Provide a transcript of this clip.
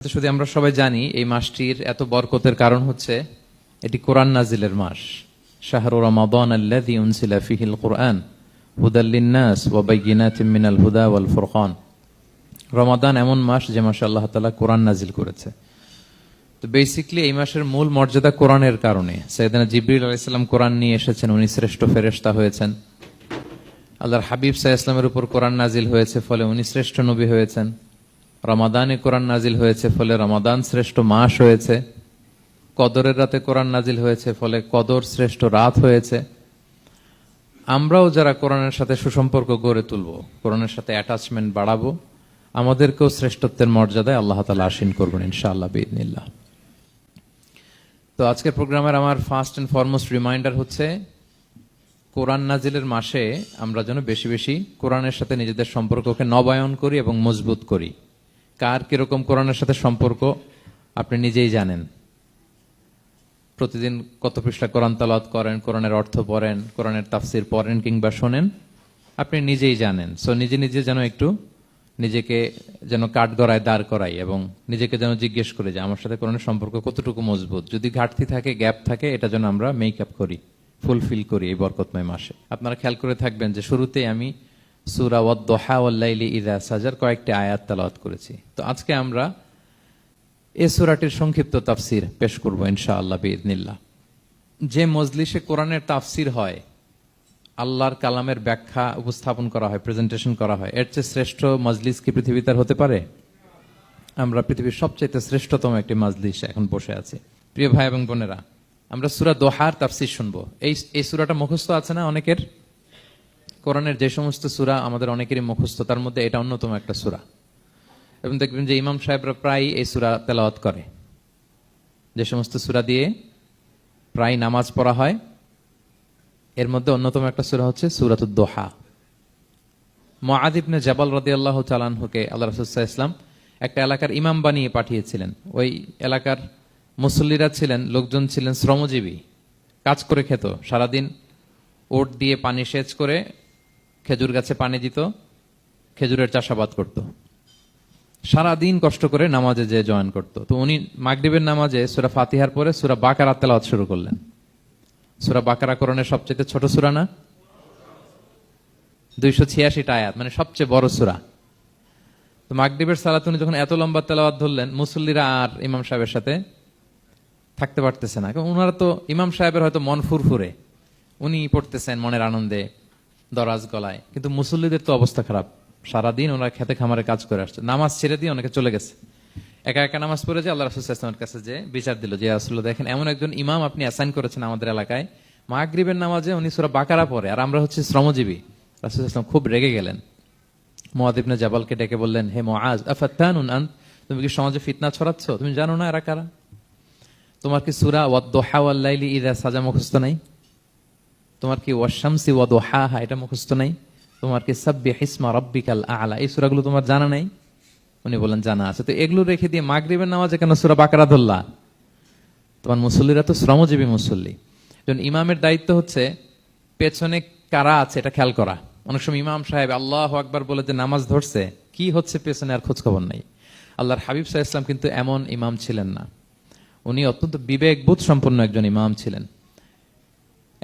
শুধু আমরা সবাই জানি, এই মাসটির এত বরকতের কারণ হচ্ছে এটি কোরআন নাজিলের মাস। শাহরু রমাদান আল্লাযী উনসিলা ফিহিল কোরআন, হুদাল লিন্নাস ওয়া বাইয়িনাতিম মিনাল হুদা ওয়াল ফুরকান। রমাদান এমন মাস যে মাসে আল্লাহ তাআলা কোরআন নাজিল করেছে। তো বেসিক্যালি এই মাসের মূল মর্যাদা কোরআনের কারণে। সৈয়দনা জিবরিল আলাইহিস সালাম কোরআন নিয়ে এসেছেন, উনি শ্রেষ্ঠ ফেরেশতা হয়েছেন। আল্লাহর হাবিব সাহা ইসলামের উপর কোরআন নাজিল হয়েছে, ফলে উনি শ্রেষ্ঠ নবী হয়েছেন। রমাদানে কোরআন নাজিল হয়েছে, ফলে রমাদান শ্রেষ্ঠ মাস হয়েছে। কদরের রাতে কোরআন নাজিল হয়েছে, ফলে কদর শ্রেষ্ঠ রাত হয়েছে। আমরাও যারা কোরআনের সাথে সুসম্পর্ক গড়ে তুলব, কোরআনের সাথে অ্যাটাচমেন্ট বাড়াবো, আমাদেরকেও শ্রেষ্ঠত্বের মর্যাদায় আল্লাহ তালা আসীন করবেন ইনশাআল্লাহ বিদিনিল্লাহ তো আজকের প্রোগ্রামের আমার ফার্স্ট অ্যান্ড ফরমোস্ট রিমাইন্ডার হচ্ছে, কোরআন নাজিলের মাসে আমরা যেন বেশি বেশি কোরআনের সাথে নিজেদের সম্পর্ককে নবায়ন করি এবং মজবুত করি। কার কীরকম কোরআনের সাথে সম্পর্ক, আপনি নিজেই জানেন। প্রতিদিন কত পৃষ্ঠা কোরআন তালাত করেন, কোরআনের অর্থ পড়েন, কোরআনের তাফসির পড়েন কিংবা শোনেন, আপনি নিজেই জানেন। সো নিজে নিজে যেন একটু নিজেকে যেন কাঠ গড়ায় দাঁড় করাই এবং নিজেকে যেন জিজ্ঞেস করে যে, আমার সাথে কোরআনের সম্পর্ক কতটুকু মজবুত? যদি ঘাটতি থাকে, গ্যাপ থাকে, এটা যেন আমরা মেক আপ করি ফুলফিল করি এই বরকতময় মাসে। আপনারা খেয়াল করে থাকবেন যে, শুরুতেই আমি সুরা ওয়াদ্দোহা ওয়াল্লাইলি ইদা সাজার কয়েকটি আয়াত তালাওয়াত করেছি। তো আজকে আমরা এ সুরাটির সংক্ষিপ্ত তাফসির পেশ করব ইনশাআল্লাহ বিদিনিল্লাহ যে মজলিসে কোরআনের তাফসির হয়, আল্লাহর কালামের ব্যাখ্যা উপস্থাপন করা হয় প্রেজেন্টেশন করা হয়, এর চেয়ে শ্রেষ্ঠ মজলিস কি পৃথিবীতে হতে পারে? আমরা পৃথিবীর সবচাইতে শ্রেষ্ঠতম একটি মজলিস এখন বসে আছি। প্রিয় ভাই এবং বোনেরা, আমরা সুরা দোহার তাফসির শুনব। এই এই সুরাটা মুখস্থ আছে না অনেকের? কোরআনের যে সমস্ত সুরা আমাদের অনেকেরই মুখস্থ, তার মধ্যে এটা অন্যতম একটা সুরা। এবং দেখবেন যে ইমাম সাহেবরা প্রায় এই সুরা তেলাওয়াত করে। যে সমস্ত সুরা দিয়ে প্রায় নামাজ পড়া হয়। এর মধ্যে অন্যতম একটা সুরা হচ্ছে সুরাতুদ দোহা। মহাদিবনে জাবাল রদি আল্লাহ চালানহুকে আল্লাহ রসুল্লাহ ইসলাম একটা এলাকার ইমাম বানিয়ে পাঠিয়েছিলেন। ওই এলাকার মুসল্লিরা ছিলেন, লোকজন ছিলেন শ্রমজীবী। কাজ করে খেত, সারাদিন ওট দিয়ে পানি সেচ করে খেজুর গাছে পানি দিত, খেজুরের চাষাবাদ করত। সারাদিন কষ্ট করে নামাজে যে জয়েন করত। তো উনি মাগরিবের নামাজে সুরা ফাতিহার পরে সুরা বাকারা তেলাওয়াত শুরু করলেন। সুরা বাকারা করণের সবচেয়ে ছোট সুরা না? দুইশো ছিয়াশিটা আয়াত মানে সবচেয়ে বড় সুরা। তো মাগরিবের সালাত উনি যখন এত লম্বা তেলাওয়াত ধরলেন, মুসল্লিরা আর ইমাম সাহেবের সাথে থাকতে পারতেছে না। কারণ ওনারা তো, ইমাম সাহেবের হয়তো মন ফুরফুরে। উনি পড়তেছেন মনের আনন্দে। দরাজ গলায়। কিন্তু মুসল্লিদের তো অবস্থা খারাপ। সারাদিন ওনারা খেতে খামারে কাজ করে আসছে। নামাজ ছেড়ে দিয়ে অনেকে চলে গেছে। একা একা নামাজ পড়ে যে আল্লাহ রাসুলের কাছে যে বিচার দিল যে আসলে দেখেন এমন একজন ইমাম আপনি অ্যাসাইন করেছেন আমাদের এলাকায়। মাগরিবের নামাজে উনি সুরা বাকারা পড়ে। আর আমরা হচ্ছে শ্রমজীবী। রাসুল ইসলাম খুব রেগে গেলেন। মোয়াদিবনে জাবালকে ডেকে বললেন, হে মোয়াজ আফাত্তানুন আন, তুমি কি সমাজে ফিতনা ছড়াচ্ছ? তুমি জানো না এরা কারা? তোমার কি সুরা ওয়াদ্দোহা ওয়াল্লাইলি ইদা সাজা মুখস্থ নাই? তোমার কি ওয়াশামসি ওয়াদোহা হা হা এটা মুখস্থ নাই? তোমার কি সাব্বি হিসমা রব্বিকাল আলা, এই সুরাগুলো তোমার জানা নাই? উনি বলেন জানা আছে। তো এগুলো রেখে দিয়ে মাগরিবের নামাজে কেন সুরা বাকারা ধরলা। তোমার মুসল্লিরা তো শ্রমজীবী মুসল্লি। যখন ইমামের দায়িত্ব হচ্ছে পেছনে কারা আছে, এটা খেয়াল করা। অনেক সময় ইমাম সাহেব আল্লাহ আকবার বলে যে নামাজ ধরছে, কি হচ্ছে পেছনে আর খোঁজ খবর নাই। আল্লাহর হাবিব সাহা ইসলাম কিন্তু এমন ইমাম ছিলেন না। উনি অত্যন্ত বিবেকবোধ সম্পন্ন একজন ইমাম ছিলেন।